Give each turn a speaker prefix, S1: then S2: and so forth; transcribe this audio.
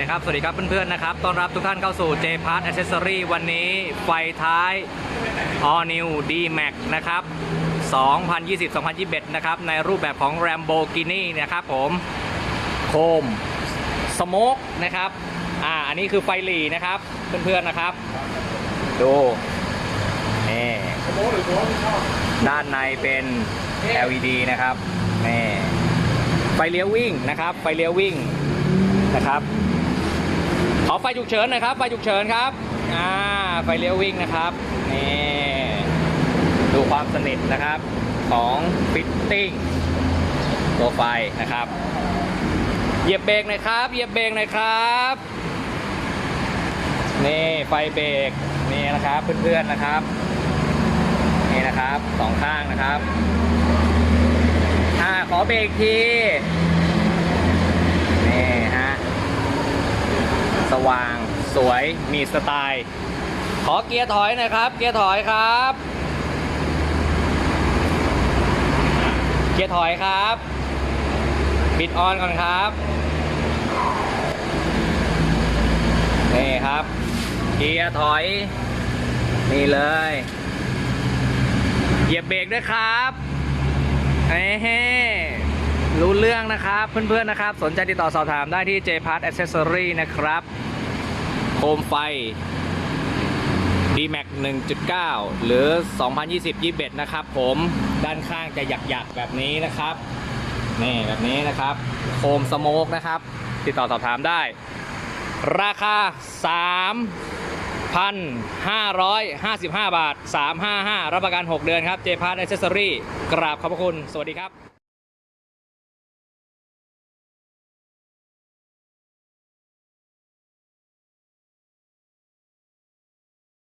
S1: นะครับ สวัสดีครับเพื่อนๆนะครับ ต้อนรับทุกท่านเข้าสู่ J Part Accessory วันนี้ไฟท้าย All New D Max นะครับ 2020-2021 นะครับ ในรูปแบบของ Lamborghini นะครับผม โคม สโมกนะครับ อ่า อันนี้คือไฟหลีนะครับ เพื่อนๆนะครับ ดูนี่ด้านในเป็น LED นะครับนี่ไฟเลี้ยววิ่งนะครับ ไฟเลี้ยววิ่งนะครับ ขอไฟฉุกเฉินหน่อยครับไฟฉุกเฉินครับอ่าไฟเลี้ยววิ่งนะครับนี่ดูความสนิทนะครับของฟิตติ้งตัวไฟนะครับเหยียบเบรกหน่อยครับเหยียบเบรกหน่อยครับนี่ไฟเบรกนี่นะครับเพื่อนๆนะครับนี่นะครับสองข้างนะครับอ่าขอเบรกทีนี่ฮะ สว่าง สวย มีสไตล์ ขอเกียร์ถอยหน่อยครับ เกียร์ถอยครับ เกียร์ถอยครับ ปิดออนก่อนครับ นี่ครับ เกียร์ถอย นี่เลย เหยียบเบรกด้วยครับเอ้เฮ้ รู้เรื่องนะครับเพื่อนๆนะครับ สนใจติดต่อสอบถามได้ที่ J Part Accessory นะครับ โคมไฟ D-Max 1.9 หรือ 2020-21 นะครับผมด้านข้างจะหยักๆ แบบนี้นะครับ นี่แบบนี้นะครับ โคมสโมกนะครับ ติดต่อสอบถามได้ ราคา 3,555 บาท 355 รับประกัน 6 เดือนครับ J Part Accessory กราบขอบพระคุณ สวัสดีครับ